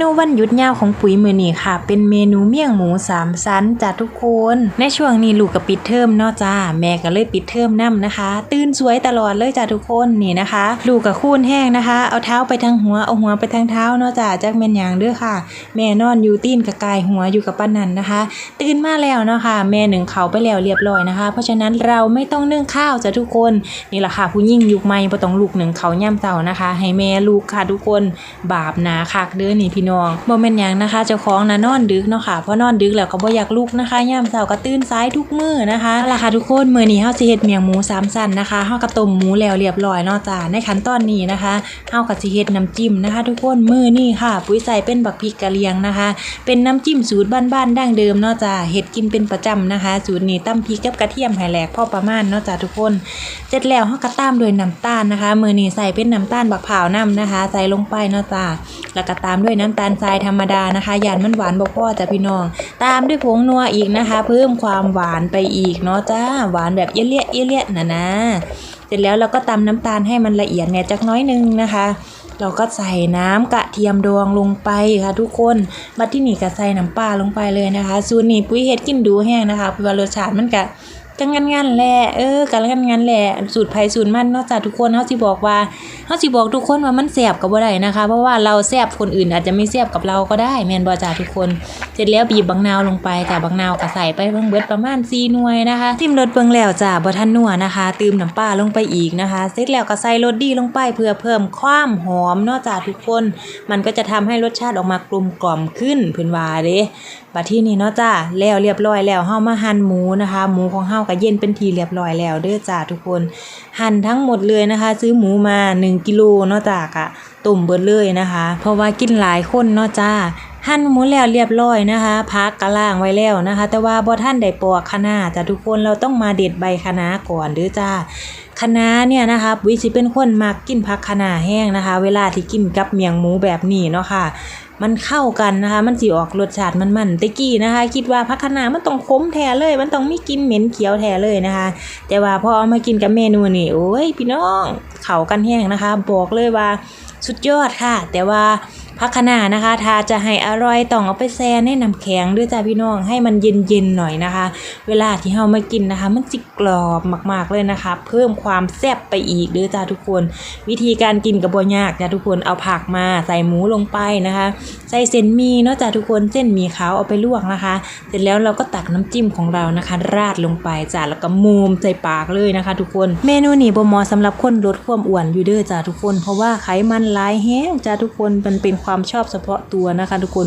นูวันหยุดยาวของปุ๋ยมือนี้ค่ะ เป็นเมนูเมี่ยงหมูสามชั้นจ้ะทุกคน ในช่วงนี้ลูกกับปิดเทอมเนาะจ้าแม่ก็เลยปิดเทอมนํนะคะ ตื่นสวยตลอดเลยจ้ะทุกคนนี่นะคะ ลูกกับคูนแห้งนะคะ เอาเท้าไปทางหัวเอาหัวไปทางเท้าเนาะจ้าจักแม่นยางเด้อค่ะ แม่นอนอยู่ตีนกับกายหัวอยู่กับป้านันนะคะ ตื่นมาแล้วเนาะค่ะ แม่หนึ่งเขาไปแล้วเรียบร้อยนะคะ เพราะฉะนั้นเราไม่ต้องนึ่งข้าวจ้ะทุกคนนี่แหละค่ะผู้ยิ่งยุคใหม่บ่ต้องลูกหนึ่งเขาย่ำเต่านะคะ ให้แม่ลูกค่ะทุกคนบาปนาคักเด้อนี่พี่น้องบ่แม่นหยังนะคะ เจ้าของนะนอนดึกเนาะค่ะเพราะนอนดึกแล้วก็บ่อยากลุกนะคะย่ำเช้าก็ตื่นสายทุกมื้อนะคะเอาล่ะค่ะทุกคนมื้อนี้เฮาสิเฮ็ดเมียงหมูสามชั้นนะคะเฮาก็ต้มหมูแล้วเรียบร้อยเนาะจ้าในขั้นตอนนี้นะคะเฮาก็สิเฮ็ดน้ำจิ้มนะคะ ทุกคนมื้อนี้ค่ะ ปุ๋ยใส่เป็นบักพริกกะเหรี่ยงนะคะ เป็นน้ำจิ้มสูตรบ้านๆดั้งเดิมเนาะจ้าเฮ็ดกินเป็นประจำนะคะ สูตรนี้ตำพริกกับกระเทียมให้แหลกพอประมาณเนาะจ้าทุกคนเสร็จแล้วเฮาก็ตามด้วยน้ำตาลนะคะมื้อนี้ใส่เป็นน้ำตาลบักเผาวน้ำนะคะ ใส่ลงไปเนาะจ้า แล้วก็ตามด้วยน้ำตาลทรายธรรมดานะคะยานมันหวานบ่พอจ้ะพี่น้อง ตามด้วยผงนัวอีกนะคะ เพิ่มความหวานไปอีกเนาะจ้าหวานแบบเอี้ยๆเอี้ยๆนะนะเสร็จแล้วเราก็ตำน้ำตาลให้มันละเอียดเนี่ยจักน้อยนึงนะคะเราก็ใส่น้ำกระเทียมดองลงไปค่ะทุกคนบัดที่นี่ก็ใส่น้ำปลาลงไปเลยนะคะ สูตรนี้ปุ้ยเฮ็ดกินดูแห้งนะคะเพราะว่ารสชาติมันก็ กันงันงันแหละเออกันงันงันแหละสูตรไผสูตรมันเนอกจาทุกคนเฮาสิบอกว่าเฮาสิบอกทุกคนว่ามันแซ่บก็บ่ได้นะคะ เพราะว่าเราแซ่บคนอื่นอาจจะไม่แซ่บกับเราก็ได้แม่นบ่จ้าทุกคน เสร็จแล้วบีบบังนาวลงไปจ้าบังนาวก็ใส่ไปเบิ่งเบิดประมาณ4หน่วยนะคะทิมรสเบิ่งแล้วจ้าบ่ทันนัวนะคะ ตืมน้ำปลาลงไปอีกนะคะ เสร็จแล้วก็ใส่รสดีลงไปเพื่อเพิ่มความหอมเนาะจ้าทุกคน มันก็จะทำให้รสชาติออกมากลมกล่อมขึ้นเพิ่นว่าเด้บัดที่นี้เนาะจ้าแล้วเรียบร้อยแล้วเฮามาหั่นหมูนะคะ หมูของเฮาก็เย็นเป็นทีเรียบร้อยแล้วเด้อจ้าทุกคน หั่นทั้งหมดเลยนะคะ ซื้อหมูมา 1กิโลเนาะจ้ากะต้มเบิดเลยนะคะ เพราะว่ากินหลายคนเนาะจ้า หั่นหมูแล้วเรียบร้อยนะคะพักกระล่างไว้แล้วนะคะ แต่ว่าบ่ท่านได้ปอกคะน้าจ้ะทุกคนเราต้องมาเด็ดใบคะน้าก่อนเด้อจ้าคะน้าเนี่ยนะคะวิสิเป็นคนมักกินผักคะน้าแห้งนะคะ เวลาที่กินกับเมียงหมูแบบนี้เนาะค่ะมันเข้ากันนะคะ มันสิออกรสชาติมันๆแตะกี้นะคะ คิดว่าผักคะน้ามันต้องขมแท้เลย มันต้องมีกินเหม็นเขียวแท้เลยนะคะ แต่ว่าพอเอามากินกับเมนูนี่โอ้ยพี่น้องเข้ากันแห้งนะคะ บอกเลยว่าสุดยอดค่ะ แต่ว่า พักขนานะคะ ถ้าจะให้อร่อยต้องเอาไปแช่ในน้ำแข็งด้วยจ้าพี่น้องให้มันเย็นๆหน่อยนะคะ เวลาที่เฮามากินนะคะ มันจิกรอบมากๆเลยนะคะ เพิ่มความแซ่บไปอีกด้อจ้าทุกคน วิธีการกินกับบ่ยากจ้าทุกคนเอาผักมาใส่หมูลงไปนะคะ ใส่เส้นหมีเนาะจ้าทุกคนเส้นหมีขาวเอาไปลวกนะคะ เสร็จแล้วเราก็ตักน้ำจิ้มของเรานะคะ ราดลงไปจ้าแล้วก็มูมใส่ปากเลยนะคะ ทุกคนเมนูนี้บ่เหมาะสำหรับคนลดความอ้วนอยู่เด้อจ้าทุกคน เพราะว่าไขมันหลายแห้งจ้าทุกคนมันเป็นความชอบเฉพาะตัวนะคะทุกคน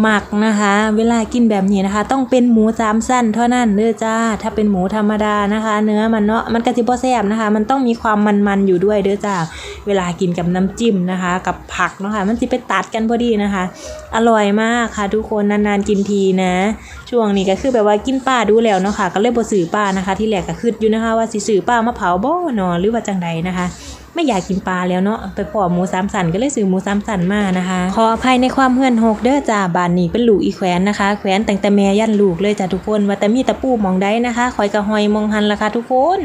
หมักนะคะ เวลากินแบบนี้นะคะ ต้องเป็นหมูสามสั้นเท่านั้นเด้อจ้า ถ้าเป็นหมูธรรมดานะคะ เนื้อมันเนาะมันก็สิบแซ่บนะคะ มันต้องมีความมันๆอยู่ด้วยเด้อจ้าเวลากินกับน้ำจิ้มนะคะ กับผักเนาะค่ะมันสิไปตัดกันพอดีนะคะ อร่อยมากค่ะ ทุกคนนานๆกินทีนะ ช่วงนี้ก็คือแบบว่ากินปลาดูแล้วเนาะค่ะก็เลยบ่ซื้อปลานะคะ ที่แรกก็คิดอยู่นะคะ ว่าสิซื้อปลามาเผาบ่เนาะหรือว่าจังใดนะคะ ไม่อยากกินปลาแล้วเนาะไปพอหมูสามสันก็เลยซื้อหมูสามสันมานะคะ ขออภัยในความเฮือนหกเด้อจ้าบานนี้เป็นลูกอีแขวนนะคะ แขวนแต่งแต่แม่ยันลูกเลยจ้าทุกคนว่าแต่มีตะปูมองได้นะคะคอยกระหอยมองหันละค่ะทุกคน